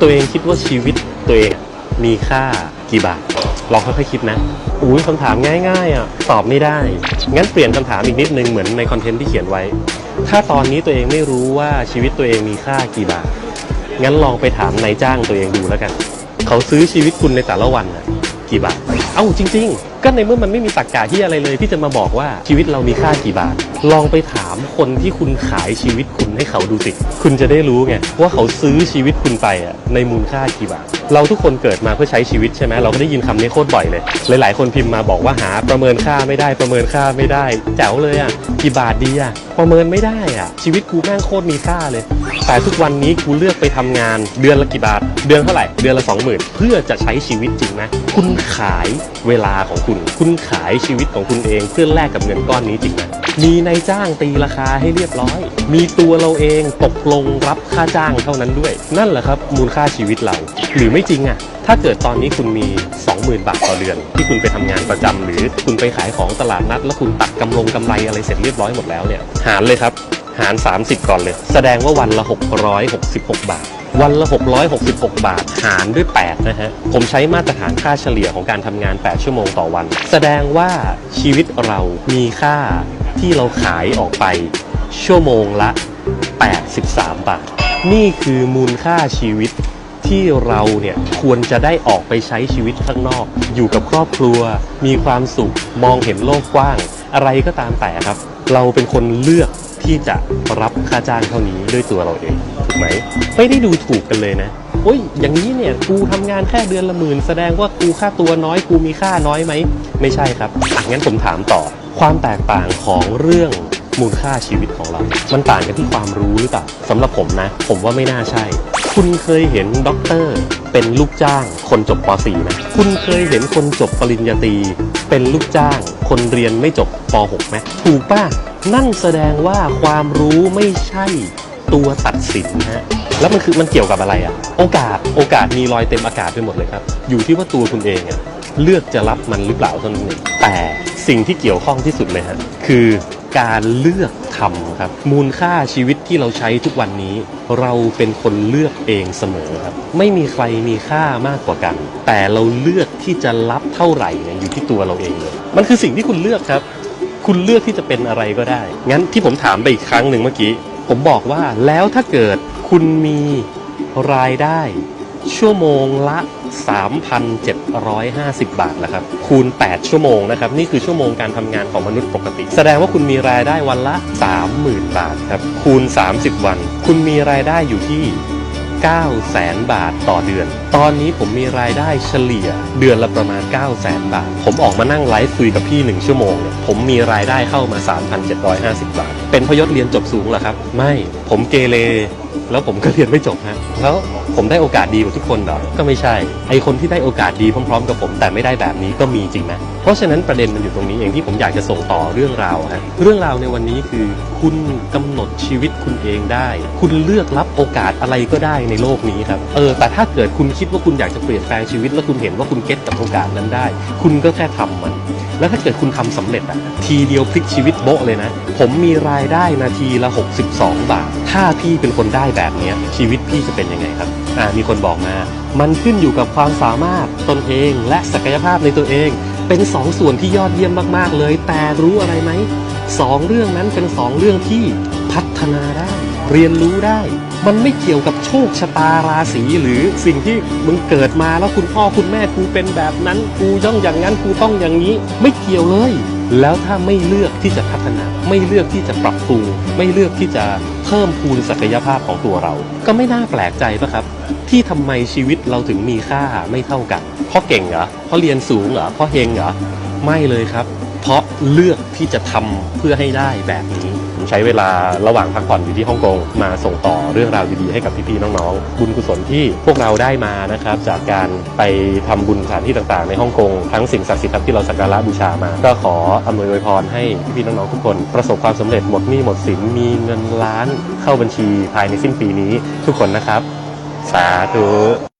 ตัวเองคิดว่าชีวิตตัวเองมีค่ากี่บาทลองค่อยๆคิดนะอุ้ยคำถามง่ายๆอะตอบไม่ได้ งั้นเปลี่ยนคำถามอีกนิดนึงเหมือนในคอนเทนต์ที่เขียนไว้ ถ้าตอนนี้ตัวเองไม่รู้ว่าชีวิตตัวเองมีค่ากี่บาท งั้นลองไปถามนายจ้างตัวเองดูแล้วกัน เขาซื้อชีวิตคุณในแต่ละวันน่ะกี่บาท เอ้าจริง ๆ ก็ในเมื่อมันไม่มีตรรกกะที่อะไรเลยที่จะมาบอกว่าชีวิตเรามีค่ากี่บาท ลองไปถามคนที่คุณขายชีวิตคุณให้เขาดูสิ คุณจะได้รู้ไงว่าเขาซื้อชีวิตคุณไปอะในมูลค่ากี่บาทเราทุกคนเกิดมาเพื่อใช้ชีวิตใช่ไหมเราก็ได้ยินคำนี้โคตรบ่อยเลย หลาย ๆ คนพิมพ์มาบอกว่าหาประเมินค่าไม่ได้ประเมินค่าไม่ได้แจ๋วเลยอะกี่บาทดีอะประเมินไม่ได้อะชีวิตกูแม่งโคตรมีค่าเลย แต่ทุกวันนี้กูเลือกไปทำงาน เดือนละกี่บาท เดือนเท่าไหร่เดือนละ 20,000 เพื่อจะใช้ชีวิตจริงนะคุณขายเวลาของคุณ คุณขายชีวิตของคุณเองเพื่อแลกกับเงินก้อนนี้จริงนะมี มีนายจ้างตีราคาให้เรียบร้อย มีตัวเราเองตกลงรับค่าจ้างเท่านั้นด้วย นั่นแหละครับ มูลค่าชีวิตเรา หรือไม่จริงอะ ถ้าเกิดตอนนี้คุณมี 20,000 บาทต่อเดือน ที่คุณไปทำงานประจำหรือคุณไปขายของตลาดนัด แล้วคุณตัดกำลงกำไรอะไรเสร็จเรียบร้อยหมดแล้วเนี่ยหารเลยครับ หาร 30 ก่อนเลย แสดงว่าวันละ 666 บาทวันละ 666 บาท หารด้วย 8 นะฮะ ผมใช้มาตรฐานค่าเฉลี่ยของการทำงาน 8 ชั่วโมงต่อวัน แสดงว่าชีวิตเรามีค่า ที่เราขายออกไป ชั่วโมงละ 83 บาท นี่คือมูลค่าชีวิตที่เราเนี่ยควรจะได้ออกไปใช้ชีวิตข้างนอก อยู่กับครอบครัว มีความสุข มองเห็นโลกกว้าง อะไรก็ตามแต่ครับ เราเป็นคนเลือกที่จะรับค่าจ้างเท่านี้ด้วยตัวเราเองถูกไหมไม่ได้ดูถูกกันเลยนะโอ้ยอย่างนี้เนี่ยกูทำงานแค่เดือนละหมื่นแสดงว่ากูค่าตัวน้อยกูมีค่าน้อยไหมไม่ใช่ครับงั้นผมถามต่อ ความแตกต่างของเรื่องมูลค่าชีวิตของเรา มันต่างกันที่ความรู้หรือเปล่าสำหรับผมนะ ผมว่าไม่น่าใช่ คุณเคยเห็นด็อกเตอร์เป็นลูกจ้างคนจบป .4 ไหมคุณเคยเห็นคนจบปริญญาตรีเป็นลูกจ้าง คนเรียนไม่จบป .6 ไหมถูกป่ะ นั่นแสดงว่าความรู้ไม่ใช่ตัวตัดสินนะฮะ แล้วมันคือมันเกี่ยวกับอะไรอะโอกาส โอกาสมีรอยเต็มอากาศไปหมดเลยครับ อยู่ที่ว่าตัวคุณเองอะ เลือกจะรับมันหรือเปล่าเท่านั้นเองแต่สิ่งที่เกี่ยวข้องที่สุดเลยฮะคือการเลือกทำครับ มูลค่าชีวิตที่เราใช้ทุกวันนี้ เราเป็นคนเลือกเองเสมอครับ ไม่มีใครมีค่ามากกว่ากัน แต่เราเลือกที่จะรับเท่าไหร่เนี่ยอยู่ที่ตัวเราเองเลย มันคือสิ่งที่คุณเลือกครับ คุณเลือกที่จะเป็นอะไรก็ได้ งั้นที่ผมถามไปอีกครั้งหนึ่งเมื่อกี้ ผมบอกว่าแล้วถ้าเกิดคุณมีรายได้ ชั่วโมงละ 3,750 บาทนะครับ คูณ 8 ชั่วโมงนะครับ นี่คือชั่วโมงการทำงานของมนุษย์ปกติ แสดงว่าคุณมีรายได้วันละ 30,000 บาทครับ คูณ 30 วัน คุณมีรายได้อยู่ที่ 9แสนบาทต่อเดือน ตอนนี้ผมมีรายได้เฉลี่ย เดือนละประมาณ9แสนบาท ผมออกมานั่งไลฟ์คุยกับพี่ 1 ชั่วโมงเนี่ยผมมีรายได้เข้ามา 3,750 บาท เป็นพยศเรียนจบสูงเหรอครับ ไม่ผมเกเรแล้วผมก็เรียนไม่จบฮะแล้วผมได้โอกาสดีกว่าทุกคนเหรอ ก็ไม่ใช่ ไอคนที่ได้โอกาสดีพร้อมๆ กับผมแต่ไม่ได้แบบนี้ก็มีจริงนะ เพราะฉะนั้นประเด็นมันอยู่ตรงนี้เองที่ผมอยากจะส่งต่อเรื่องราวฮะ เรื่องราวในวันนี้คือ คุณกำหนดชีวิตคุณเองได้ คุณเลือกรับโอกาสอะไรก็ได้ในโลกนี้ครับเออแต่ถ้าเกิดคุณคิดว่าคุณอยากจะเปลี่ยนแปลงชีวิต แล้วคุณเห็นว่าคุณเก็ตกับโอกาสนั้นได้ คุณก็แค่ทำมัน แล้วถ้าเกิดคุณทำสำเร็จอะทีเดียวพลิกชีวิตโบ๊ะเลยนะ ผมมีรายได้นาทีละ 62 บาท ถ้าพี่เป็นคนได้แบบนี้ชีวิตพี่จะเป็นยังไงครับอ่ามีคนบอกมา มันขึ้นอยู่กับความสามารถตนเองและศักยภาพในตัวเอง เป็นสองส่วนที่ยอดเยี่ยมมากๆเลย แต่รู้อะไรไหมสองเรื่องนั้นเป็นสองเรื่องที่ พัฒนาได้ เรียนรู้ได้ มันไม่เกี่ยวกับโชคชะตาราศีหรือสิ่งที่มึงเกิดมาแล้วคุณพ่อคุณแม่กูเป็นแบบนั้นกูต้องอย่างนั้นกูต้องอย่างนี้ ไม่เกี่ยวเลย แล้วถ้าไม่เลือกที่จะพัฒนา ไม่เลือกที่จะปรับปรุง ไม่เลือกที่จะเพิ่มพูนศักยภาพของตัวเรา ก็ไม่น่าแปลกใจปะครับ ที่ทำไมชีวิตเราถึงมีค่าไม่เท่ากัน เพราะเก่งเหรอเพราะเรียนสูงเหรอเพราะเฮงเหรอไม่เลยครับ เพราะเลือกที่จะทำเพื่อให้ได้แบบนี้ ผมใช้เวลาระหว่างพักผ่อนอยู่ที่ฮ่องกงมาส่งต่อเรื่องราวดีๆให้กับพี่ๆน้องๆ บุญกุศลที่พวกเราได้มานะครับจากการไปทำบุญสถานที่ต่างๆ ในฮ่องกงทั้งสิ่งศักดิ์สิทธิ์ครับที่เราสักการะบูชามา ก็ขออำนวยอวยพรให้พี่ๆน้องๆทุกคน ประสบความสำเร็จหมดหนี้หมดสินมีเงินล้านเข้าบัญชีภายในสิ้นปีนี้ทุกคนนะครับ สาธุ